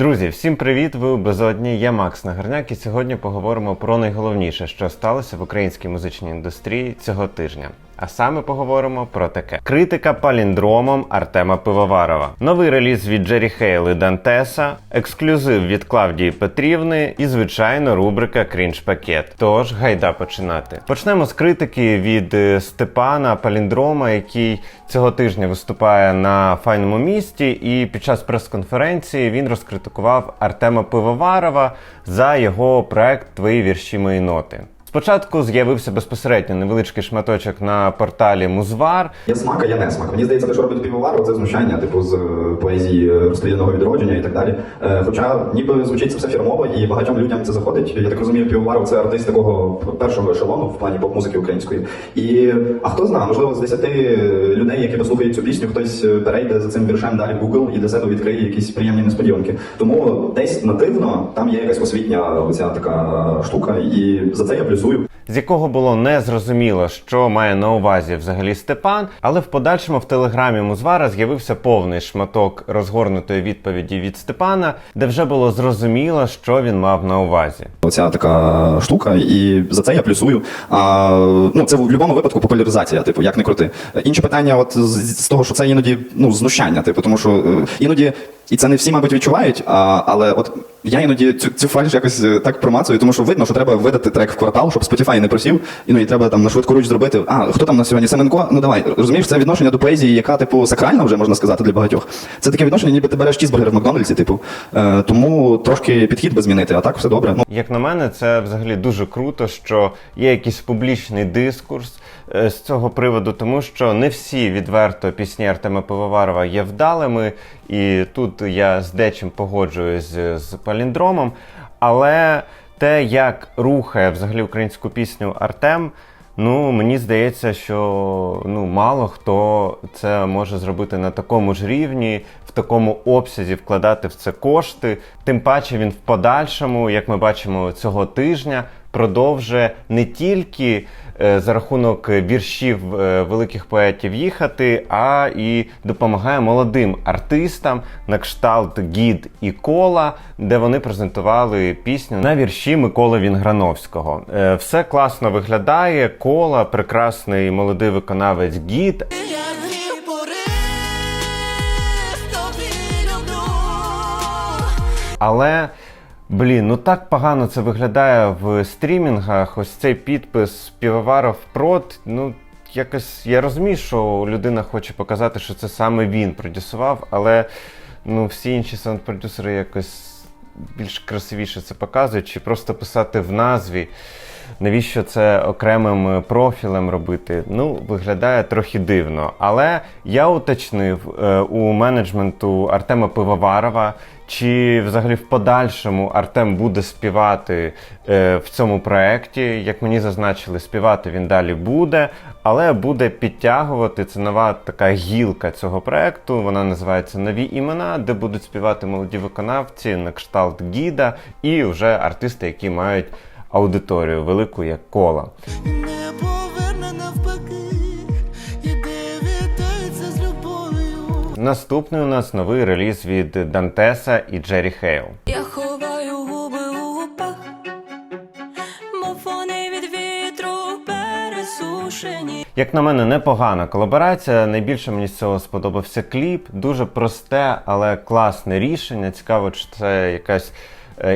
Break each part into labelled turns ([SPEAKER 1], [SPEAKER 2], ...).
[SPEAKER 1] Друзі, всім привіт! Ви у безодні. Я Макс Нагорняк, і сьогодні поговоримо про найголовніше, що сталося в українській музичній індустрії цього тижня. А саме поговоримо про таке: критика паліндромом Артема Пивоварова, новий реліз від Джері Хейл і Дантеса, ексклюзив від Клавдії Петрівни і, звичайно, рубрика Крінж Пакет. Тож гайда починати. Почнемо з критики від е, Степана Паліндрома, який цього тижня виступає на файному місті, і під час прес-конференції він розкритикував Артема Пивоварова за його проект Твої вірші мої ноти. Спочатку з'явився безпосередньо невеличкий шматочок на порталі Музвар,
[SPEAKER 2] Є смак, є не смак. Мені здається, те, що робить півоваров, це знущання, типу, з е, поезії е, розстріляного відродження і так далі. Е, Хоча ніби звучить це все фірмово, і багатьом людям це заходить. Я так розумію, півоваров це артист такого першого ешелону в плані поп-музики української. І а хто знає, можливо, з десяти людей, які послухають цю пісню, хтось перейде за цим віршем далі в Google і для себе відкриє якісь приємні несподіванки. Тому десь нативно там є якась освітня оця така штука, і за це я плюсую.
[SPEAKER 1] з якого було незрозуміло, що має на увазі взагалі Степан, але в подальшому в телеграмі Музвара з'явився повний шматок розгорнутої відповіді від Степана, де вже було зрозуміло, що він мав на увазі.
[SPEAKER 2] Оця така штука, і за це я плюсую. А, ну, це в будь-якому випадку популяризація, типу, як не крути. Інше питання, от з, з того, що це іноді ну, знущання, типу, тому що е, іноді, і це не всі, мабуть, відчувають, а, але от я іноді цю, цю фальш якось е, так промацую, тому що видно, що треба видати трек в квартал, щоб Spotify не просів, і, ну, треба там на швидку руч зробити. А, хто там на сьогодні? Семенко? Ну давай. Розумієш, це відношення до поезії, яка, типу, сакральна вже можна сказати для багатьох. Це таке відношення, ніби ти береш чізбургер в Макдональдсі, типу. Е, тому трошки підхід би змінити, а так все добре. Ну,
[SPEAKER 1] Як на мене, це взагалі дуже круто, що є якийсь публічний дискурс з цього приводу, тому що не всі відверто пісні Артема Пивоварова є вдалими, і тут я з дечим погоджуюсь з, з паліндромом. Але те, як рухає взагалі українську пісню Артем. Ну, мені здається, що ну мало хто це може зробити на такому ж рівні, в такому обсязі вкладати в це кошти. Тим паче він в подальшому, як ми бачимо цього тижня, продовжує не тільки е, за рахунок віршів е, великих поетів їхати, а і допомагає молодим артистам на кшталт гід і кола, де вони презентували пісню на вірші Миколи Вінграновського. Е, Все класно виглядає. Кола, прекрасний молодий виконавець гід. Але блін, ну так погано це виглядає в стрімінгах. Ось цей підпис Півоваров Прот. Ну якось я розумію, що людина хоче показати, що це саме він продюсував, але ну всі інші саунд-продюсери якось більш красивіше це показують, чи просто писати в назві. Навіщо це окремим е, профілем робити? Ну, виглядає трохи дивно. Але я уточнив е, у менеджменту Артема Пивоварова, чи взагалі в подальшому Артем буде співати е, в цьому проєкті. Як мені зазначили, співати він далі буде, але буде підтягувати це нова така гілка цього проєкту. Вона називається Нові імена, де будуть співати молоді виконавці на кшталт гіда і вже артисти, які мають аудиторію велику як кола.
[SPEAKER 3] Не поверне навпаки, вітається з любов'ю.
[SPEAKER 1] Наступний у нас новий реліз від Дантеса і Джері Хейл.
[SPEAKER 3] Я ховаю губи у губах, мов вони від вітру пересушені.
[SPEAKER 1] Як на мене, непогана колаборація. Найбільше мені з цього сподобався кліп. Дуже просте, але класне рішення. Цікаво, чи це якась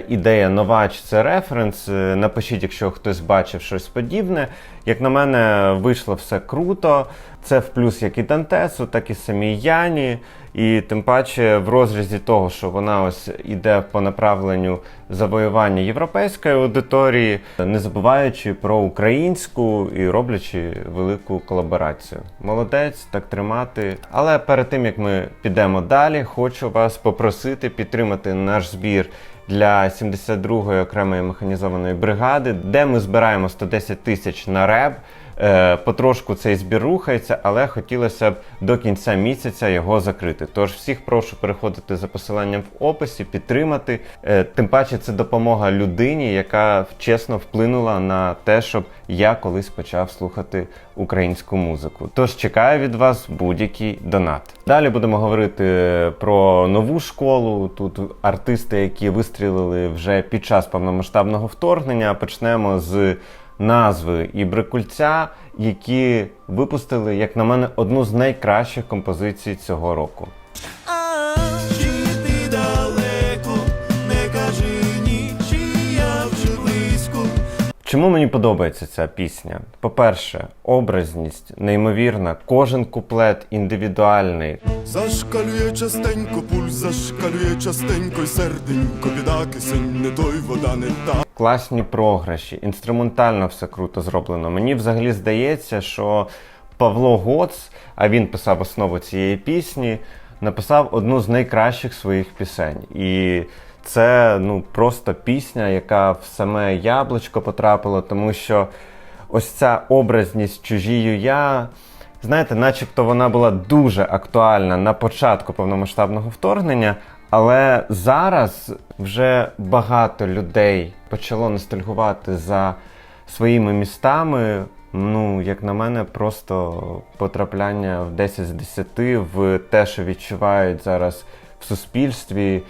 [SPEAKER 1] ідея нова, чи це референс. Е, Напишіть, якщо хтось бачив щось подібне. Як на мене, вийшло все круто. Це в плюс як і Дантесу, так і самій Яні. І тим паче в розрізі того, що вона ось іде по направленню завоювання європейської аудиторії, не забуваючи про українську і роблячи велику колаборацію. Молодець, так тримати. Але перед тим як ми підемо далі, хочу вас попросити підтримати наш збір. Для 72-ї окремої механізованої бригади, де ми збираємо 110 тисяч на РЕБ. Е, потрошку цей збір рухається, але хотілося б до кінця місяця його закрити. Тож всіх прошу переходити за посиланням в описі, підтримати. Е, тим паче, це допомога людині, яка чесно вплинула на те, щоб я колись почав слухати українську музику. Тож чекаю від вас будь-який донат. Далі будемо говорити про нову школу. Тут артисти, які вистрілили вже під час повномасштабного вторгнення. Почнемо з назви і брикульця, які випустили, як на мене, одну з найкращих композицій цього року. Чому мені подобається ця пісня? По-перше, образність неймовірна, кожен куплет індивідуальний.
[SPEAKER 4] Зашкалює частенько, пульс зашкалює частенько, й серденько, біда кисень, не той вода не та.
[SPEAKER 1] класні програші, інструментально все круто зроблено. Мені взагалі здається, що Павло Гоц, а він писав основу цієї пісні, написав одну з найкращих своїх пісень. І це ну просто пісня, яка в саме яблучко потрапила, тому що ось ця образність чужію я. Знаєте, начебто вона була дуже актуальна на початку повномасштабного вторгнення, але зараз вже багато людей почало ностальгувати за своїми містами. Ну, як на мене, просто потрапляння в 10 з 10 в те, що відчувають зараз в суспільстві,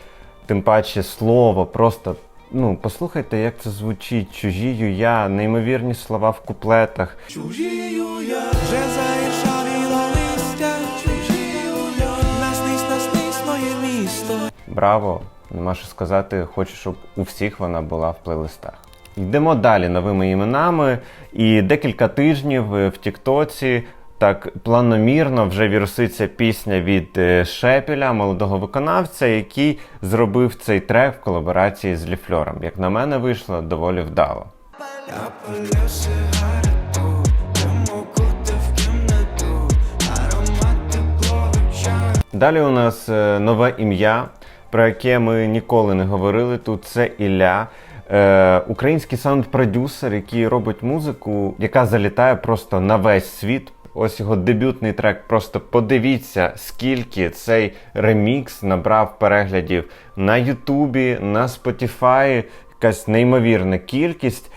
[SPEAKER 1] тим паче слово, просто. Ну, послухайте, як це звучить. Чужію я, неймовірні слова в куплетах.
[SPEAKER 3] Чужію я вже заіршавіло листя, чужію я наснись, наснись моє місто.
[SPEAKER 1] Браво! Нема що сказати, хочу, щоб у всіх вона була в плейлистах. Йдемо далі новими іменами. І декілька тижнів е, в Тіктоці так планомірно вже віруситься пісня від е, Шепіля, молодого виконавця, який зробив цей трек в колаборації з Ліфльором. Як на мене, вийшло доволі вдало. Далі у нас е, нове ім'я, про яке ми ніколи не говорили тут. Це Ілля. Е, український саунд-продюсер, який робить музику, яка залітає просто на весь світ. Ось його дебютний трек. Просто подивіться, скільки цей ремікс набрав переглядів на Ютубі, на Spotify. Якась неймовірна кількість.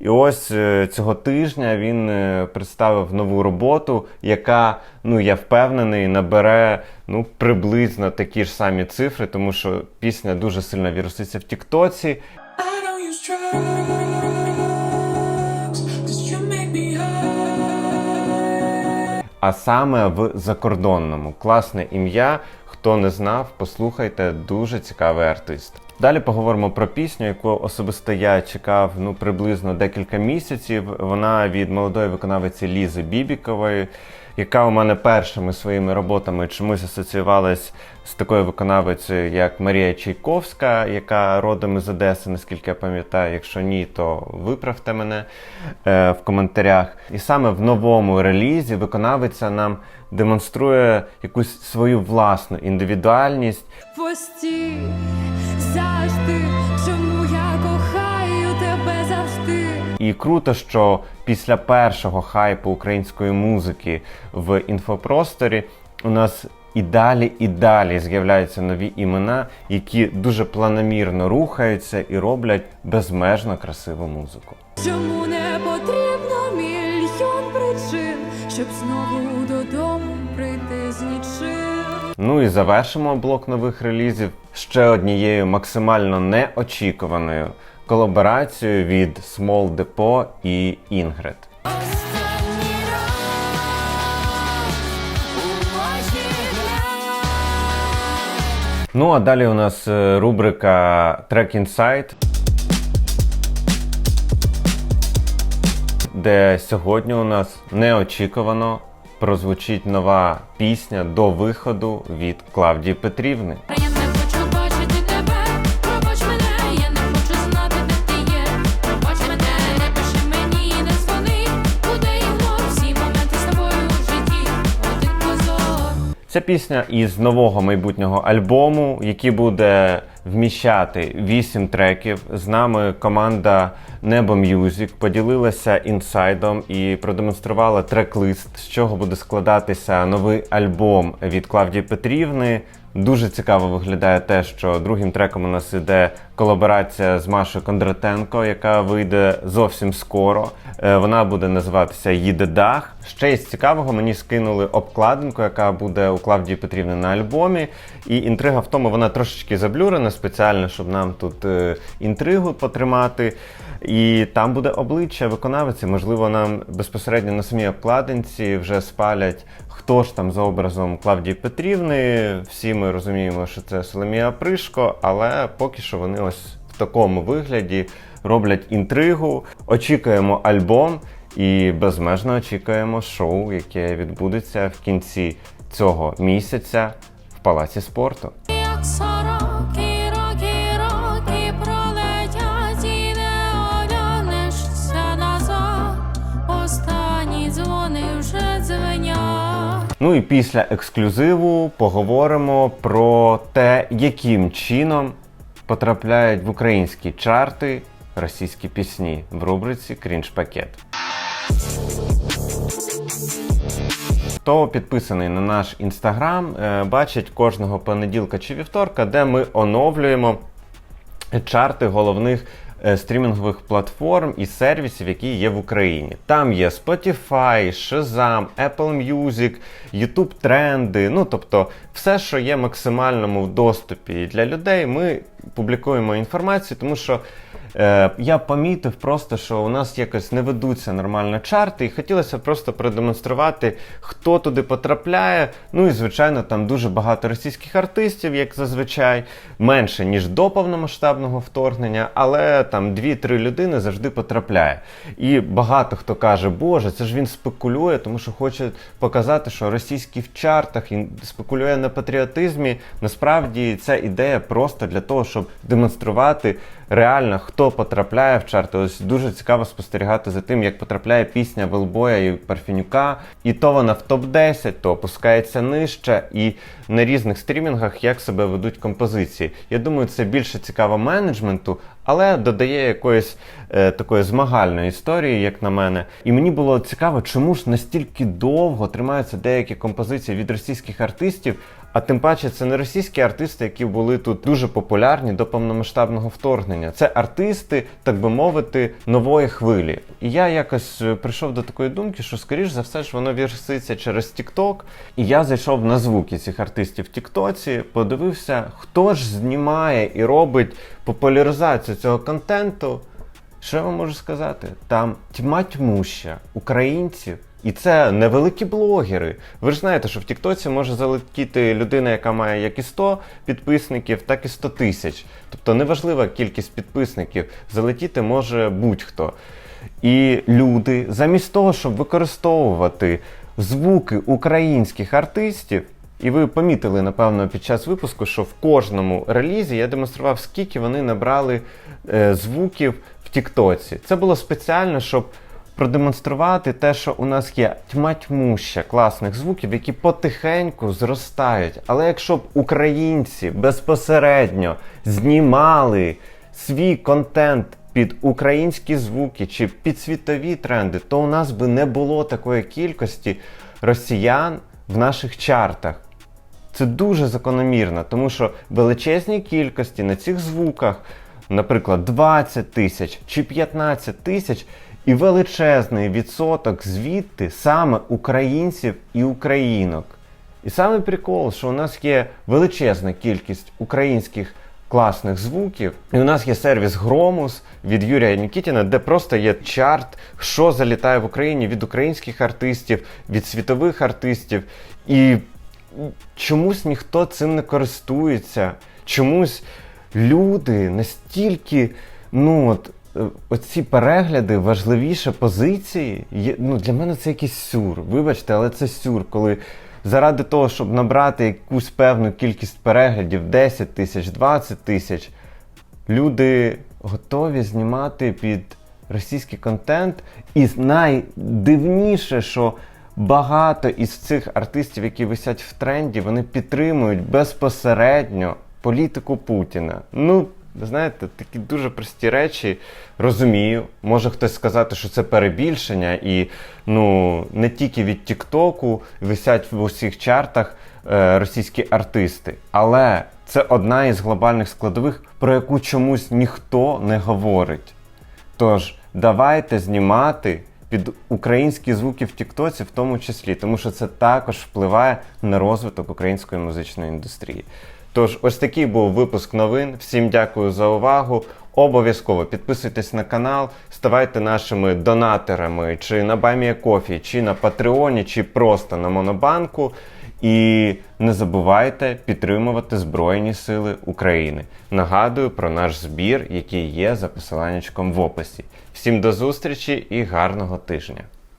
[SPEAKER 1] І ось е, цього тижня він е, представив нову роботу, яка, ну я впевнений, набере ну приблизно такі ж самі цифри, тому що пісня дуже сильно віруситься в Тіктоці.
[SPEAKER 3] I don't use
[SPEAKER 1] а саме в закордонному. Класне ім'я. Хто не знав, послухайте, дуже цікавий артист. Далі поговоримо про пісню, яку особисто я чекав ну приблизно декілька місяців. Вона від молодої виконавиці Лізи Бібікової, яка у мене першими своїми роботами чомусь асоціювалась з такою виконавицею, як Марія Чайковська, яка родом із Одеси, наскільки я пам'ятаю. Якщо ні, то виправте мене е, в коментарях. І саме в новому релізі виконавиця нам демонструє якусь свою власну індивідуальність.
[SPEAKER 5] Постій завжди,
[SPEAKER 1] І круто, що після першого хайпу української музики в інфопросторі у нас і далі, і далі з'являються нові імена, які дуже планомірно рухаються і роблять безмежно красиву музику.
[SPEAKER 5] Чому не потрібно мільйон причин, щоб знову додому прийти з нічим?
[SPEAKER 1] Ну і завершимо блок нових релізів ще однією максимально неочікуваною колаборацією від Small Depot і Ingrid. Ну а далі у нас е, рубрика Track Insight, де сьогодні у нас неочікувано прозвучить нова пісня до виходу від Клавдії Петрівни. Ця пісня із нового майбутнього альбому, який буде вміщати 8 треків. З нами команда Небо Music поділилася інсайдом і продемонструвала трек-лист, з чого буде складатися новий альбом від Клавдії Петрівни. Дуже цікаво виглядає те, що другим треком у нас іде колаборація з Машою Кондратенко, яка вийде зовсім скоро. Е, Вона буде називатися Їде дах. Ще із цікавого мені скинули обкладинку, яка буде у Клавдії Петрівни на альбомі. І інтрига в тому, вона трошечки заблюрена спеціально, щоб нам тут е, інтригу потримати. І там буде обличчя виконавиці. Можливо, нам безпосередньо на самій обкладинці вже спалять, хто ж там за образом Клавдії Петрівни. Всі ми розуміємо, що це Соломія Пришко, але поки що вони ось в такому вигляді роблять інтригу. Очікуємо альбом і безмежно очікуємо шоу, яке відбудеться в кінці цього місяця в Палаці спорту.
[SPEAKER 6] Як
[SPEAKER 1] Ну і після ексклюзиву поговоримо про те, яким чином потрапляють в українські чарти російські пісні в рубриці Крінж Пакет. Хто підписаний на наш інстаграм, е, бачить кожного понеділка чи вівторка, де ми оновлюємо чарти головних стрімінгових платформ і сервісів, які є в Україні. Там є Spotify, Shazam, Apple Music, YouTube тренди. Ну тобто, все, що є максимальному в доступі для людей, ми публікуємо інформацію, тому що. Е, я помітив просто, що у нас якось не ведуться нормально чарти, і хотілося просто продемонструвати, хто туди потрапляє. Ну і звичайно, там дуже багато російських артистів, як зазвичай, менше ніж до повномасштабного вторгнення, але там 2-3 людини завжди потрапляє. І багато хто каже, Боже, це ж він спекулює, тому що хоче показати, що російський в чартах він спекулює на патріотизмі. Насправді ця ідея просто для того, щоб демонструвати реально, хто потрапляє в чарти. Ось дуже цікаво спостерігати за тим, як потрапляє пісня Велбоя і Парфінюка. І то вона в топ-10, то опускається нижче, і на різних стрімінгах як себе ведуть композиції. Я думаю, це більше цікаво менеджменту, але додає якоїсь е, такої змагальної історії, як на мене. І мені було цікаво, чому ж настільки довго тримаються деякі композиції від російських артистів. А тим паче це не російські артисти, які були тут дуже популярні до повномасштабного вторгнення. Це артисти, так би мовити, нової хвилі. І я якось е, прийшов до такої думки, що скоріш за все ж воно вірситься через TikTok. І я зайшов на звуки цих артистів в Тіктоці, подивився, хто ж знімає і робить популяризацію цього контенту. Що я вам можу сказати? Там тьма тьмуща українців. І це невеликі блогери. Ви ж знаєте, що в Тіктоці може залетіти людина, яка має як і 100 підписників, так і 100 тисяч. Тобто неважлива кількість підписників, залетіти може будь-хто. І люди, замість того, щоб використовувати звуки українських артистів, і ви помітили, напевно, під час випуску, що в кожному релізі я демонстрував, скільки вони набрали е, звуків в Тіктоці. Це було спеціально, щоб продемонструвати те, що у нас є тьма тьмуща класних звуків, які потихеньку зростають. Але якщо б українці безпосередньо знімали свій контент під українські звуки чи під світові тренди, то у нас би не було такої кількості росіян в наших чартах. Це дуже закономірно, тому що величезні кількості на цих звуках, наприклад, 20 тисяч чи 15 тисяч, і величезний відсоток звідти саме українців і українок. І саме прикол, що у нас є величезна кількість українських класних звуків. І у нас є сервіс Громус від Юрія Нікітіна, де просто є чарт, що залітає в Україні від українських артистів, від світових артистів. І чомусь ніхто цим не користується. Чомусь люди настільки, ну от. е, Оці перегляди важливіше позиції. Є, ну, для мене це якийсь сюр. Вибачте, але це сюр, коли заради того, щоб набрати якусь певну кількість переглядів 10 тисяч, 20 тисяч, люди готові знімати під російський контент. І найдивніше, що багато із цих артистів, які висять в тренді, вони підтримують безпосередньо політику Путіна. Ну, знаєте, такі дуже прості речі. Розумію, може хтось сказати, що це перебільшення, і ну не тільки від Тіктоку висять в усіх чартах е, російські артисти, але це одна із глобальних складових, про яку чомусь ніхто не говорить. Тож давайте знімати під українські звуки в Тіктоці, в тому числі, тому що це також впливає на розвиток української музичної індустрії. Тож, ось такий був випуск новин. Всім дякую за увагу. Обов'язково підписуйтесь на канал, ставайте нашими донаторами чи на Бамія Кофі, чи на Патреоні, чи просто на Монобанку. І не забувайте підтримувати Збройні Сили України. Нагадую про наш збір, який є за посиланнячком в описі. Всім до зустрічі і гарного тижня!